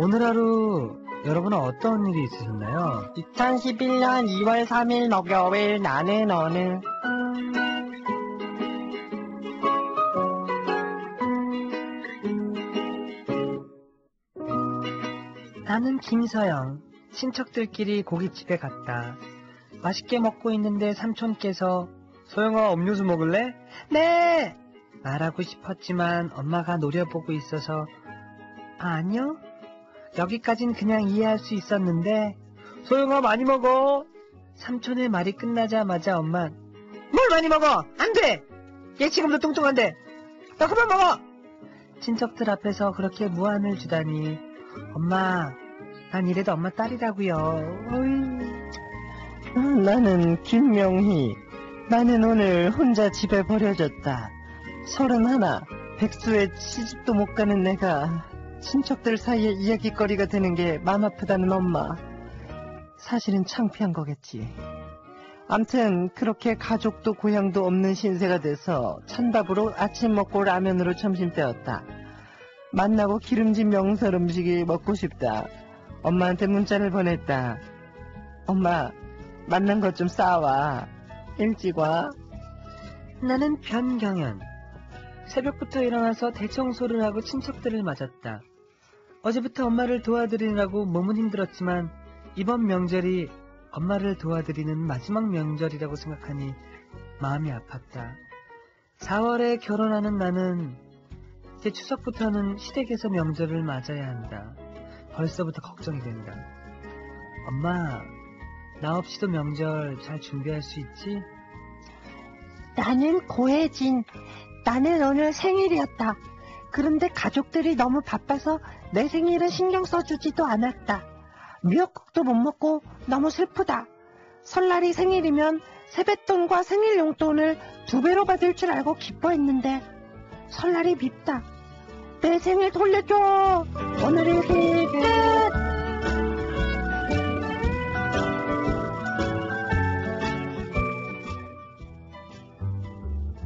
오늘 하루 여러분은 어떤 일이 있으셨나요? 2011년 2월 3일 목요일 나는 어느 나는 김서영. 친척들끼리 고깃집에 갔다. 맛있게 먹고 있는데 삼촌께서 소영아 음료수 먹을래? 네! 말하고 싶었지만 엄마가 노려보고 있어서 아, 아니요. 여기까진 그냥 이해할 수 있었는데 소영아 많이 먹어. 삼촌의 말이 끝나자마자 엄마 뭘 많이 먹어? 안 돼! 얘 지금도 뚱뚱한데 나 그만 먹어! 친척들 앞에서 그렇게 무안을 주다니 엄마 난 이래도 엄마 딸이라고요. 어이. 음, 나는 김명희 나는 오늘 혼자 집에 버려졌다 서른 하나 백수에 시집도 못 가는 내가 친척들 사이에 이야기거리가 되는 게 맘 아프다는 엄마 사실은 창피한 거겠지 암튼 그렇게 가족도 고향도 없는 신세가 돼서 찬밥으로 아침 먹고 라면으로 점심 때웠다 만나고 기름진 명절 음식이 먹고 싶다 엄마한테 문자를 보냈다 엄마 만난 것 좀 싸와. 일찍 와. 나는 변경현. 새벽부터 일어나서 대청소를 하고 친척들을 맞았다. 어제부터 엄마를 도와드리느라고 몸은 힘들었지만 이번 명절이 엄마를 도와드리는 마지막 명절이라고 생각하니 마음이 아팠다. 4월에 결혼하는 나는 이제 추석부터는 시댁에서 명절을 맞아야 한다. 벌써부터 걱정이 된다. 엄마, 나 없이도 명절 잘 준비할 수 있지? 나는 고혜진. 나는 오늘 생일이었다. 그런데 가족들이 너무 바빠서 내 생일은 신경 써주지도 않았다. 미역국도 못 먹고 너무 슬프다. 설날이 생일이면 세뱃돈과 생일 용돈을 두 배로 받을 줄 알고 기뻐했는데 설날이 밉다. 내 생일 돌려줘. 오늘의 생일 끝.